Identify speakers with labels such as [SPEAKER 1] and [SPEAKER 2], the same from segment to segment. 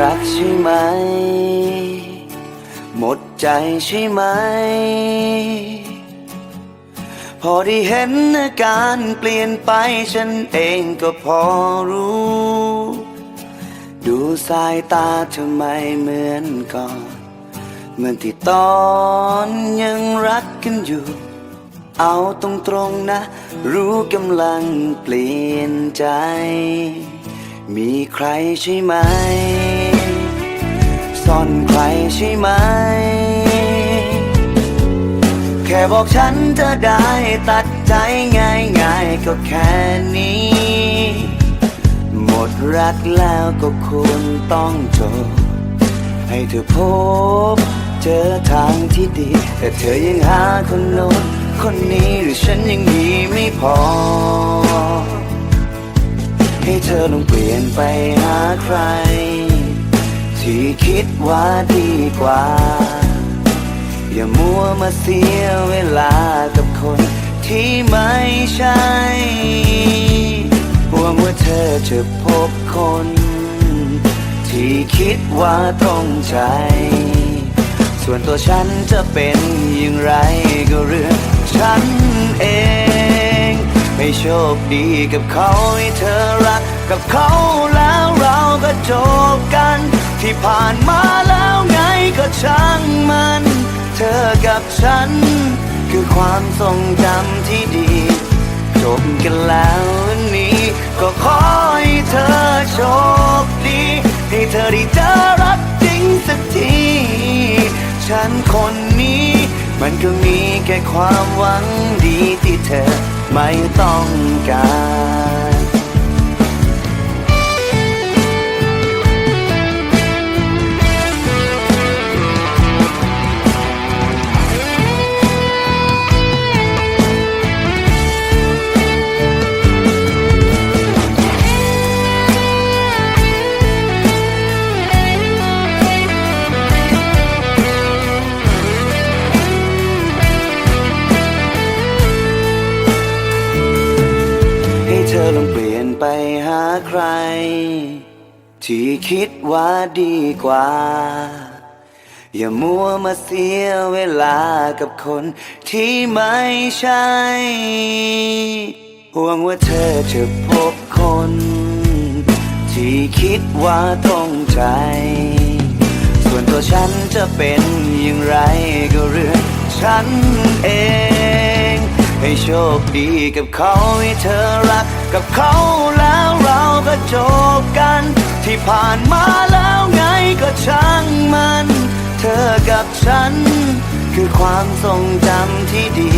[SPEAKER 1] รักใช่ไหม หมดใจใช่ไหม พอได้เห็นอาการเปลี่ยนไปฉันเองก็พอรู้ ดูสายตาเธอไมเหมือนก่อนเหมือนที่ตอนยังรักกันอยู่ เอาตรงๆนะ รู้กำลังเปลี่ยนใจ มีใครใช่ไหม ซ่อนใครใช่ไหม แค่บอกฉันจะได้ตัดใจง่ายๆก็แค่นี้ หมดรักแล้วก็ควรต้องจบ ให้เธอพบ เจอทางที่ดี แต่เธอยังหาคนโน้นคนนี้หรือฉันยังดีไม่พอ ให้เธอลองเปลี่ยนไปหาใคร ที่คิดว่าดีกว่า อย่ามัวมาเสียเวลากับคนที่ไม่ใช่หวังว่าเธอจะพบคน ที่คิดว่าตรงใจ ส่วนตัวฉันจะเป็นอย่างไรก็เรื่องฉันเองให้โชคดีกับเขาให้เธอรักกับเขาแล้วเราก็จบ ที่ผ่านมาแล้วไงก็ช่างมัน เธอกับฉัน คือความทรงจำที่ดี จบกันแล้วนี้ ก็ขอให้เธอโชคดี ให้เธอได้เจอรักจริงสักที ฉันคนนี้ มันก็มีแค่ความหวังดีที่เธอไม่ต้องการ ลองเปลี่ยนไปหาใคร ที่คิดว่าดีกว่า อย่ามัวมาเสียเวลากับคนที่ไม่ใช่ห่วงว่าเธอจะพบคน ที่คิดว่าตรงใจ ส่วนตัวฉันจะเป็นอย่างไรก็เรื่องฉันเอง ให้โชคดีกับเขาให้เธอรัก กับเขาแล้วเราก็จบกัน ที่ผ่านมาแล้วไงก็ช่างมัน เธอกับฉัน คือความทรงจำที่ดี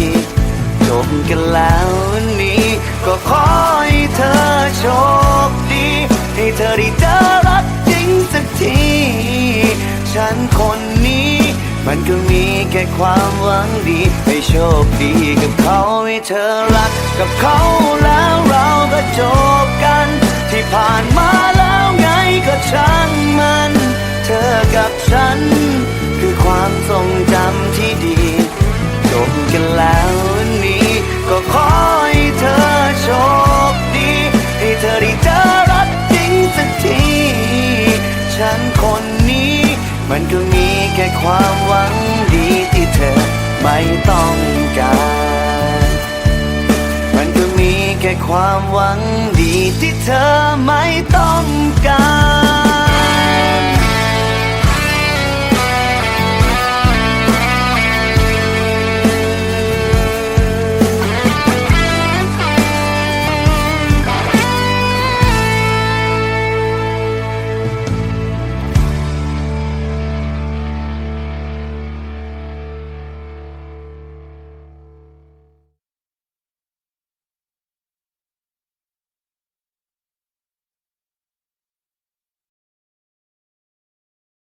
[SPEAKER 1] จบกันแล้ววันนี้ ก็ขอให้เธอโชคดี ให้เธอได้เจอรักจริงสักที ฉันคนนี้ มันก็มีแค่ความหวังดีให้โชคดีกับเขาให้เธอรักกับเขาแล้วเราก็จบกัน ที่ผ่านมาแล้วไงก็ช่างมัน เธอกับฉัน คือความทรงจำที่ดีจบกันแล้ววันนี้ ก็ขอให้เธอโชคดี ให้เธอได้เจอรักจริงสักที ฉันคน มันก็มีแค่ความหวังดีที่เธอไม่ต้องการ มันก็มีแค่ความหวังดีที่เธอไม่ต้องการ